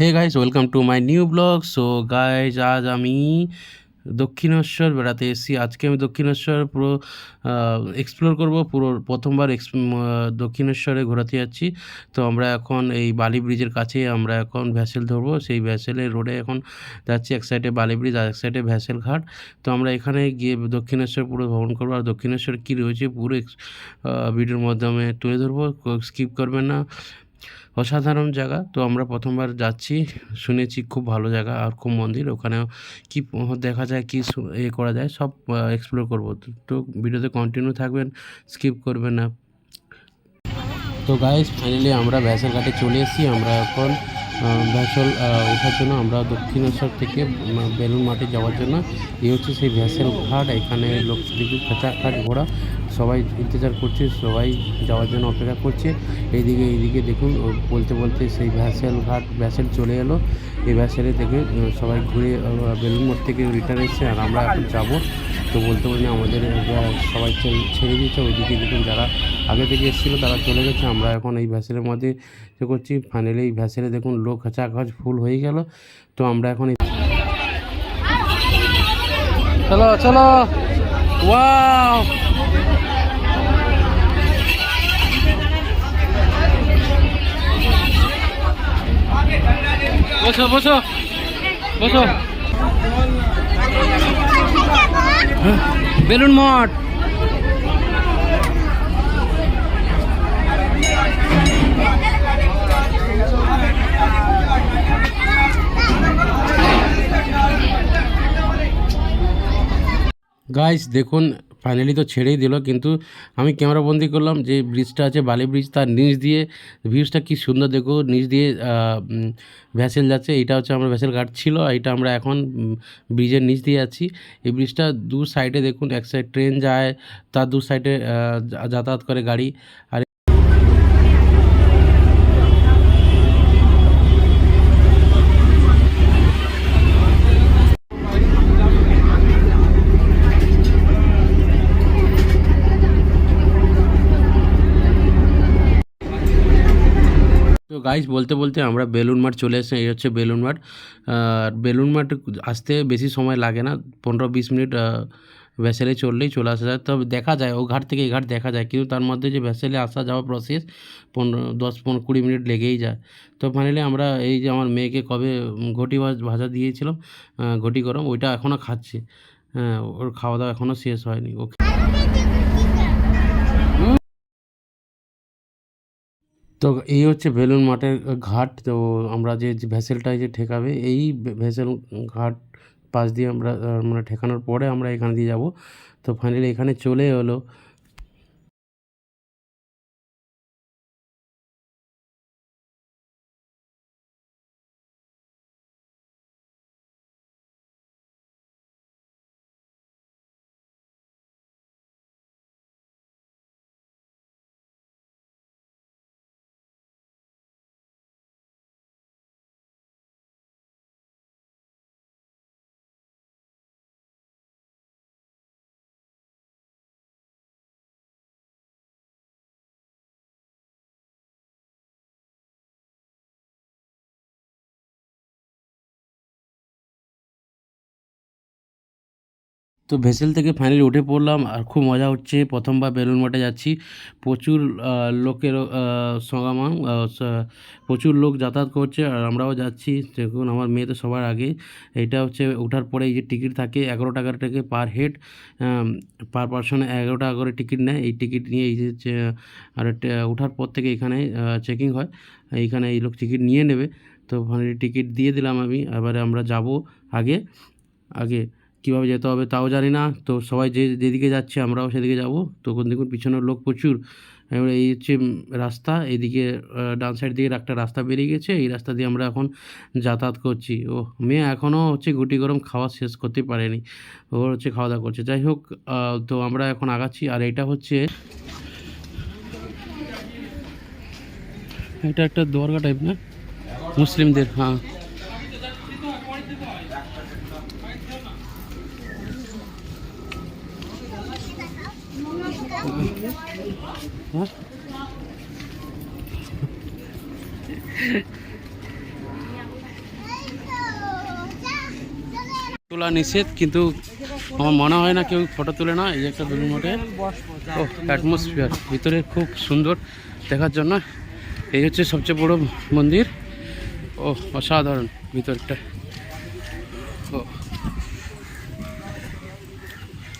Hey guys welcome to my new blog so guys আজ আমি দক্ষিণেশ্বর বেড়াতে এসেছি। আজকে আমি দক্ষিণেশ্বর পুরো এক্সপ্লোর করব। পুরো প্রথমবার দক্ষিণেশ্বরে ঘোরাতে যাচ্ছি। তো আমরা এখন এই বালি ব্রিজের কাছে আমরা এখন ভ্যাসেল ধরবো। সেই ভ্যাসেলের রোডে এখন যাচ্ছি এক সাইডে বালি ব্রিজ, আর এক সাইডে ভ্যাসেল ঘাট। তো আমরা এখানে গিয়ে দক্ষিণেশ্বর পুরো ভ্রমণ করব। আর দক্ষিণেশ্বর কী রয়েছে পুরো ভিডিওর মাধ্যমে তুলে ধরবো। স্কিপ করবেন না। অসাধারণ জায়গা। তো আমরা প্রথমবার যাচ্ছি, শুনেছি খুব ভালো জায়গা আর খুব মন্দির। ওখানেও কি দেখা যায়, কি এ করা যায়, সব এক্সপ্লোর করব। তো- ভিডিওতে কন্টিনিউ থাকবেন স্কিপ করবেন না। তো গাইস ফাইনালি আমরা ভ্যাসেল ঘাটে চলে এসেছি। আমরা এখন ভ্যাসল ওঠার জন্য, আমরা দক্ষিণেশ্বর থেকে বেলুন মাঠে যাওয়ার জন্য। এই হচ্ছে সেই ভ্যাসেল ঘাট। এখানে লোক দেখি খাঁচা ঘাট ঘোড়া সবাই ইন্তজার করছে, সবাই যাওয়ার জন্য অপেক্ষা করছে। এইদিকে এইদিকে দেখুন বলতে বলতে সেই ভ্যাসেল ঘাট, ভ্যাসেল চলে এলো। এই ভ্যাসেলে দেখে সবাই ঘুরে বেলুন মোড় থেকে রিটার্ন এসছে আর আমরা এখন যাব। তো বলতে বলতে আমাদের সবাই ছেড়ে- দিয়েছে। ওইদিকে দেখুন যারা আগে থেকে এসেছিল, তারা চলে গেছে। আমরা এখন এই ভ্যাসেলের মধ্যে এ করছি। ফাইনালি এই ভ্যাসেলে দেখুন লোক কাছাকাছ ফুল হয়ে গেল। তো আমরা এখন চলো চলো। ওয়াও বসো বসো। বসো। বেলুন মঠ। গাইস দেখুন ফাইনালি তো ছেড়েই দিল, কিন্তু আমি ক্যামেরাবন্দি করলাম যে ব্রিজটা আছে, বালি ব্রিজ তার নিচ দিয়ে ভিউজটা কী সুন্দর দেখো, নিচ দিয়ে ভ্যাসেল যাচ্ছে এটা হচ্ছে আমরা ভ্যাসেল ঘাট ছিল এটা আমরা এখন ব্রিজের নিচ দিয়ে আছি। এই ব্রিজটা দু সাইডে দেখুন, এক সাইড ট্রেন যায়, তার দু সাইডে যাতায়াত করে গাড়ি, আর তো গাইস বলতে বলতে আমরা বেলুন মাঠ চলে এসেছি, এই হচ্ছে বেলুন মাঠ। আর বেলুন মাঠ আসতে বেশি সময় লাগে না, পনেরো বিশ মিনিট ভ্যাসেলে চললেই চলে আসা যায়। তবে দেখা যায়, ও ঘাট থেকে এই ঘাট দেখা যায়, কিন্তু তার মধ্যে যে ভ্যাসেলে আসা যাওয়া প্রসেস পনেরো, দশ, পনেরো, কুড়ি মিনিট লেগেই যায়। তো ফাইনালি আমরা এই যে আমার মেয়েকে কবে ঘটি ভাজ- দিয়েছিলাম ঘটি গরম, ওইটা এখনও খাচ্ছে। হ্যাঁ ওর খাওয়া দাওয়া এখনও শেষ হয়নি ও তো এই হচ্ছে বেলুন মাঠের ঘাট। তো আমরা যে ভেসেলটায় যে ঠেকাবে, এই ভেসেল ঘাট পাশ দিয়ে আমরা মানে ঠেকানোর পরে আমরা এখান দিয়ে যাব। তো ফাইনালি এখানে চলে এলো তো ভেসেল থেকে ফাইনালি উঠে পড়লাম আর খুব মজা হচ্ছে। প্রথমবার বেলুন মাঠে যাচ্ছি। প্রচুর লোকের আহ, সমাগম প্রচুর লোক যাতায়াত করছে আর আমরাও যাচ্ছি। দেখুন আমার মেয়ে তো সবার আগে। এটা হচ্ছে ওঠার পরে এই যে টিকিট থাকে এগারো টাকার থেকে পার হেড পার পার্সনে এগারো টাকা করে টিকিট নেয়। এই টিকিট নিয়ে এই যে আর ওঠার পর থেকে এখানে চেকিং হয়। এইখানে এই লোক টিকিট নিয়ে নেবে। তো ফাইনালি টিকিট দিয়ে দিলাম আমি। এবারে আমরা যাব আগে আগে। কীভাবে যেতে হবে তাও জানি না। তো সবাই যে যেদিকে যাচ্ছে আমরাও সেদিকে যাব। তখন দেখুন পিছনের লোক প্রচুর। এবারে এই হচ্ছে রাস্তা। এদিকে ডান সাইড দিকে একটা রাস্তা বেরিয়ে গেছে। এই রাস্তা দিয়ে আমরা এখন যাতায়াত করছি। ও মেয়ে এখনও হচ্ছে গুটি গরম খাওয়া শেষ করতে পারেনি। ওর হচ্ছে খাওয়া দাওয়া করছে। যাই হোক তো আমরা এখন আগাচ্ছি। আর এটা হচ্ছে এটা একটা দরগা টাইপ না? মুসলিমদের হ্যাঁ। তোলা নিষেধ, কিন্তু আমার মনে হয় না কেউ ফটো তুলে না, এই একটা বেলুন মঠে। ও অ্যাটমসফিয়ার ভিতরে খুব সুন্দর দেখার জন্য। এই হচ্ছে সবচেয়ে বড় মন্দির। ও, অসাধারণ ভিতরটা। ও।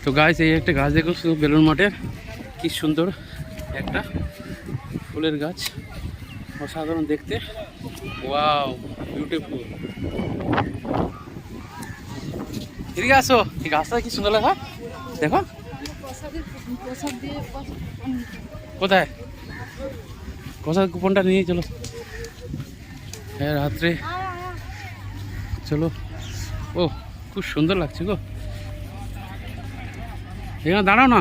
তো গাছ এই একটা গাছ দেখুন, শুধু বেলুন মঠের। কি সুন্দর। একটা ফুলের গাছ, অসাধারণ দেখতে। ওয়াও বিউটিফুল এদিকে আসো, এই গাছটা কি সুন্দর লাগা দেখো। কোথায়? কোথায় কুপনটা নিয়ে চলো। হ্যাঁ রাত্রে। চলো। ও, খুব সুন্দর লাগছে গো। এখানে দাঁড়াও না।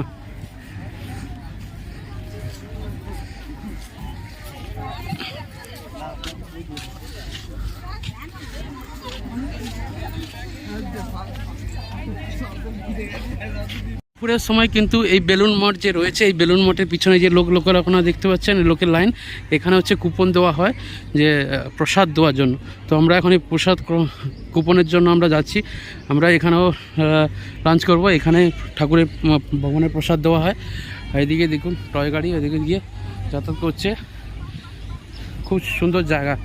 দুপুরের সময় কিন্তু এই বেলুন মঠ যে রয়েছে, এই বেলুন মঠের পিছনে যে লোক, লোকের আপনারা দেখতে পাচ্ছেন লোকের লাইন, এখানে হচ্ছে কুপন দেওয়া হয়, যে প্রসাদ দেওয়ার জন্য। তো আমরা এখন এই প্রসাদ কুপনের জন্য আমরা যাচ্ছি। আমরা এখানেও লাঞ্চ করব। এখানে ঠাকুরের ভবনের প্রসাদ দেওয়া হয়। এদিকে দেখুন, টয় গাড়ি, এদিকে গিয়ে যাতায়াত করছে। খুব সুন্দর জায়গা।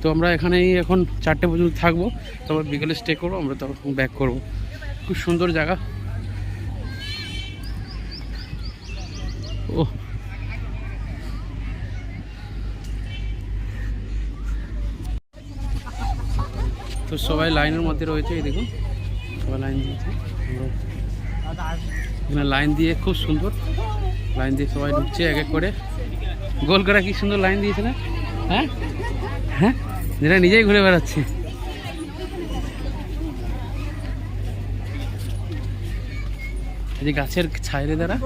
তো আমরা এখানেই এখন চারটে পর্যন্ত থাকব। তারপর বিকেলে স্টে করব, আমরা তখন ব্যাক করব। খুব সুন্দর জায়গা। ও তো সবাই লাইনের মধ্যে রয়েছে, এই দেখুন। সবাই লাইন দিয়েছে। এখানে লাইন দিয়ে খুব সুন্দর। লাইন দিয়ে সবাই ঢুকছে এক এক করে। গোল করা কি সুন্দর লাইন দিয়েছে না? হ্যাঁ? হ্যাঁ? যেটা নিজেই ঘুরে বেড়াচ্ছে। যে গাছের ছাইরে দ্বারা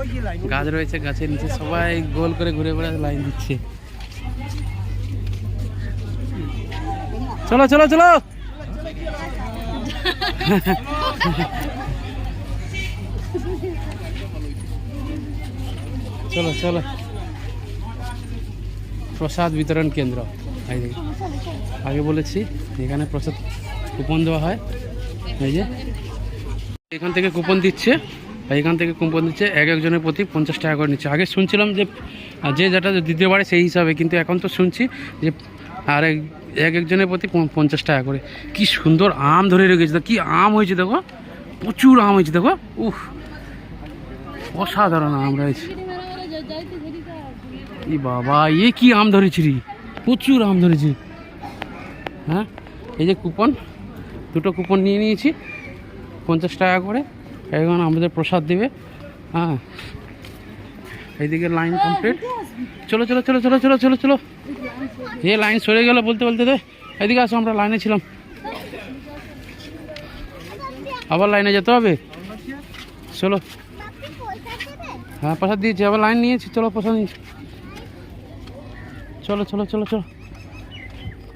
গাছ রয়েছে গাছের নিচে, সবাই গোল করে ঘুরে বেড়া লাইন দিচ্ছে। চলো চলো চলো! চলো চলো। প্রসাদ বিতরণ কেন্দ্র। আগে বলেছি, এখানে প্রসাদ কুপন দেওয়া হয়। এই যে, এখান থেকে কুপন দিচ্ছে এখান থেকে কুপন দিচ্ছে এক একজনের প্রতি পঞ্চাশ টাকা করে নিচ্ছে। আগে শুনছিলাম যে যে যেটা দিতে পারে সেই হিসাবে, কিন্তু এখন তো শুনছি যে আর এক এক একজনের প্রতি পঞ্চাশ টাকা করে। কি সুন্দর আম ধরে রেখেছে, কি আম হয়েছে দেখো, প্রচুর আম হয়েছে দেখো, উফ। অসাধারণ আম রয়েছে। বাবা, এ কি আম ধরেছি রে? প্রচুর আম ধরেছি। হ্যাঁ? এই যে কুপন দুটো কুপন নিয়ে নিয়েছি, পঞ্চাশ টাকা করে। এখন আমাদের প্রসাদ দেবে। হ্যাঁ? এইদিকে লাইন কমপ্লিট চলো চলো চলো চলো চলো চলো চলো। এ লাইন সরে গেল বলতে বলতে দে। এদিকে আসো, আমরা লাইনে ছিলাম। আবার লাইনে যেতে হবে? চলো। হ্যাঁ প্রসাদ দিয়েছি, আবার লাইন নিয়েছি। চলো, প্রসাদ নিয়েছি। চলো চলো চলো চলো।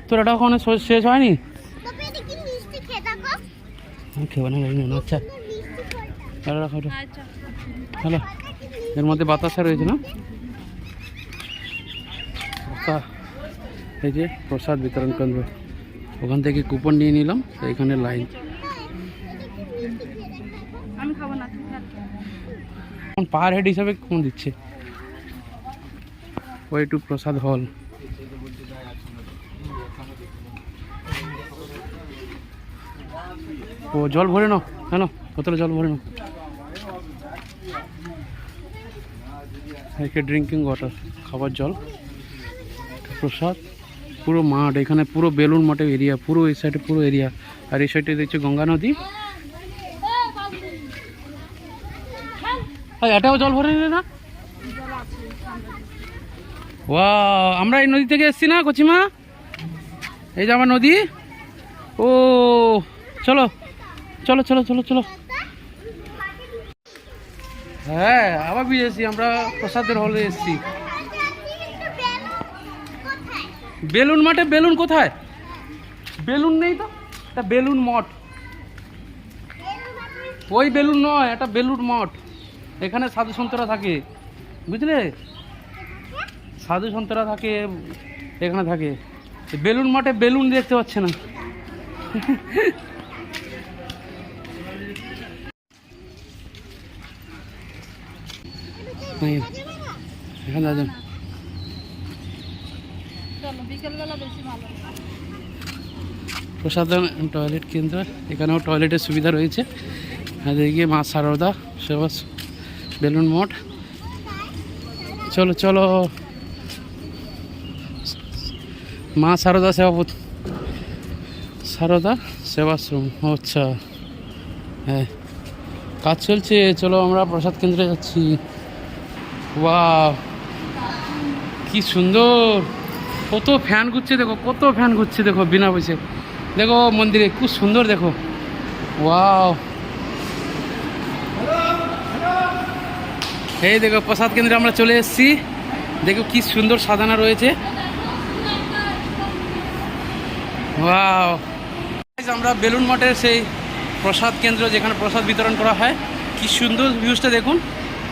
তোর এটা ওখানে শেষ হয়নি? তবে এটা কি মিষ্টি খেয়ে না আচ্ছা। মিষ্টি হ্যালো রাখো হ্যালো এর মধ্যে বাতাসা রয়েছে না। এই যে প্রসাদ বিতরণ কেন্দ্র। ওখান থেকে কুপন নিয়ে নিলাম তো এখানে লাইন। আমি খাব না তুমি এখন পার হেড হিসাবে কোন দিচ্ছে? ওই টু প্রসাদ হল। ও, জল ভরে নাও কেন বোতলে জল ভরে নাও। একে ড্রিঙ্কিং ওয়াটার খাবার জল প্রসাদ, পুরো মাঠ, এখানে পুরো বেলুন মাঠে এরিয়া পুরো এই সাইডে পুরো এরিয়া আর এই সাইডে দেখছি গঙ্গা নদী। এটাও জল ভরে নিলে না? ওয়া আমরা এই নদী থেকে এসছি না, কচিমা? এই যে আমার নদী। ও, চলো। চলো চলো চলো চলো। হ্যাঁ আবার বিয়েছি আমরা প্রসাদের হলে এসছি। বেলুন মাঠে বেলুন কোথায়? বেলুন নেই তো? এটা বেলুন মঠ। ওই বেলুন নয় এটা বেলুন মঠ। এখানে সাধু সন্তরা থাকে। বুঝলে? সাধু সন্তরা থাকে, এখানে থাকে। বেলুন মাঠে বেলুন দেখতে পাচ্ছে না। নাই এখানে যাওয়া যাবে না। চলো বিকেলবেলা বেশি ভালো প্রসাদম টয়লেট কেন্দ্র এখানেও টয়লেটের সুবিধা রয়েছে। এদিকে মা সারদা সেবা বেলুন মঠ। চলো চলো। মা সারদা সেবাপতি সারদা সেবাশ্রম আচ্ছা। হ্যাঁ কাজ চলছে চলো আমরা প্রসাদ কেন্দ্রে যাচ্ছি। বা কি সুন্দর। কত ফ্যান ঘুরছে দেখো, কত ফ্যান ঘুরছে দেখো বিনা পয়সে দেখো মন্দিরে খুব সুন্দর দেখো। ওয়াও এই দেখো, প্রসাদ কেন্দ্রে আমরা চলে এসেছি। দেখো কি সুন্দর সাজানো রয়েছে। ওয়াও আমরা বেলুন মঠের সেই প্রসাদ কেন্দ্র যেখানে প্রসাদ বিতরণ করা হয়, কি সুন্দর ভিউজটা দেখুন।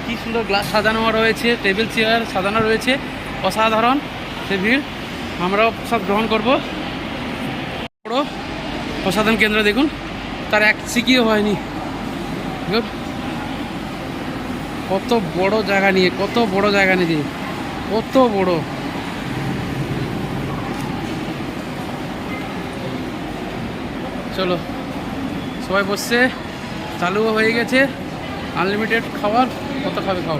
কি সুন্দর গ্লাস সাজানো রয়েছে, টেবিল, চেয়ার সাজানো রয়েছে, অসাধারণ সে ভিড়। আমরাও প্রসাদ গ্রহণ করব। বড় প্রসাদন কেন্দ্র দেখুন, তার এক সিকিও হয়নি। কত বড় জায়গা নিয়ে, কত বড় জায়গা নিয়ে কত বড়। চলো, সবাই বসছে, চালুও হয়ে গেছে আনলিমিটেড খাবার। কত খাবে খাও?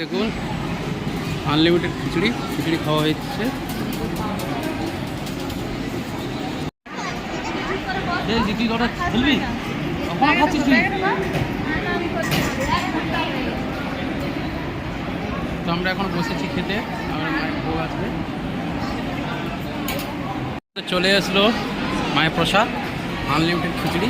দেখুন আনলিমিটেড খিচুড়ি খিচুড়ি খাওয়া কখন তো আমরা এখন বসেছি খেতে, আমার মায়ের বউ আসবে। চলে আসলো মায়ের প্রসাদ আনলিমিটেড খিচুড়ি।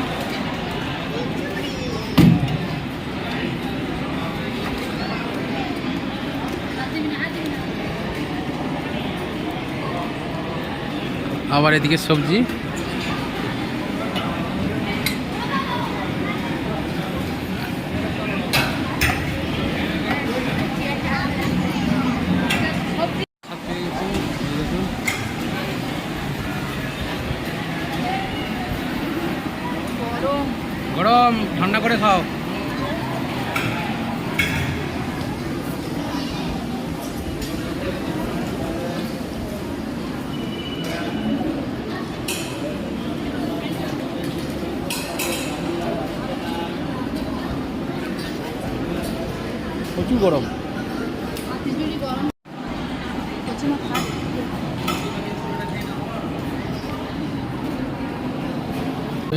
আবার এদিকে সবজি। গরম। ঠান্ডা করে খাও। গরম।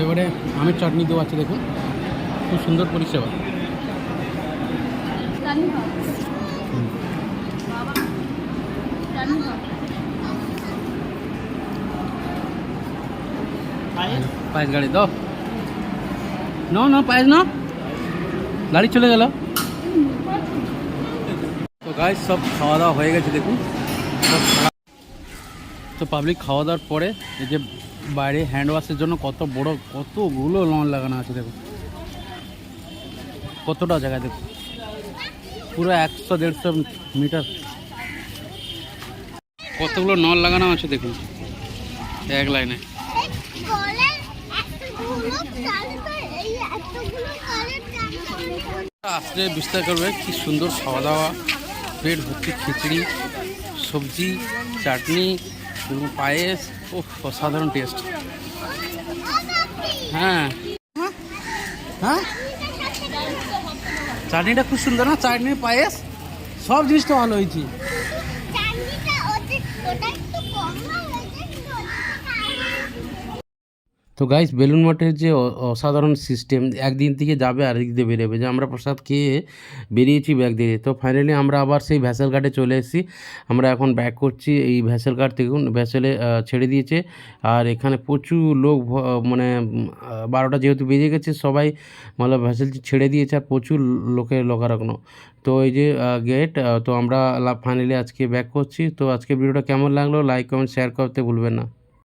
এবারে আমের চাটনি দেওয়া আছে, দেখুন। খুব সুন্দর পরিষেবা। পায়েস গাড়ি, দাও। ন ন, পায়েস না। গাড়ি চলে গেল। গাছ সব খাওয়া দাওয়া হয়ে গেছে, দেখুন। তো পাবলিক খাওয়া দাওয়ার পরে এই যে বাইরে হ্যান্ড ওয়াশের জন্য কত বড়, কতগুলো লন লাগানো আছে, দেখুন। কতটা জায়গা দেখুন। পুরো একশো, দেড়শো মিটার কতগুলো নল লাগানো আছে, দেখুন। এক লাইনে। আসলে বিস্তার করবে, কি সুন্দর খাওয়া দাওয়া পেট ভর্তি খিচড়ি সবজি চাটনি এবং পায়েস। ও অসাধারণ টেস্ট হ্যাঁ। হ্যাঁ? চাটনিটা খুব সুন্দর না? চাটনি পায়েস সব জিনিসটা ভালো হয়েছে চাটনিটা ওটা ওটা একটু কম না হয়েছে তো গাইস বেলুন মঠের যে অসাধারণ সিস্টেম একদিন থেকে যাবে আর একদিন দিয়ে বেরোবে। যে আমরা প্রসাদ খেয়ে বেরিয়েছি ব্যাগ দিয়ে তো ফাইনালি আমরা আবার সেই ভ্যাসেল ঘাটে চলে এসেছি। আমরা এখন ব্যাক করছি এই ভ্যাসেল ঘাট থেকে। ভ্যাসেলে ছেড়ে দিয়েছে। আর এখানে প্রচুর লোক মানে বারোটা যেহেতু বেজে গেছে, সবাই মানে ভ্যাসেল ছেড়ে দিয়েছে আর প্রচুর লোকের লোকারগ্ন তো এই যে গেট তো আমরা ফাইনালি আজকে ব্যাক করছি। তো আজকে ভিডিওটা কেমন লাগল? লাইক কমেন্ট শেয়ার করতে ভুলবেন না।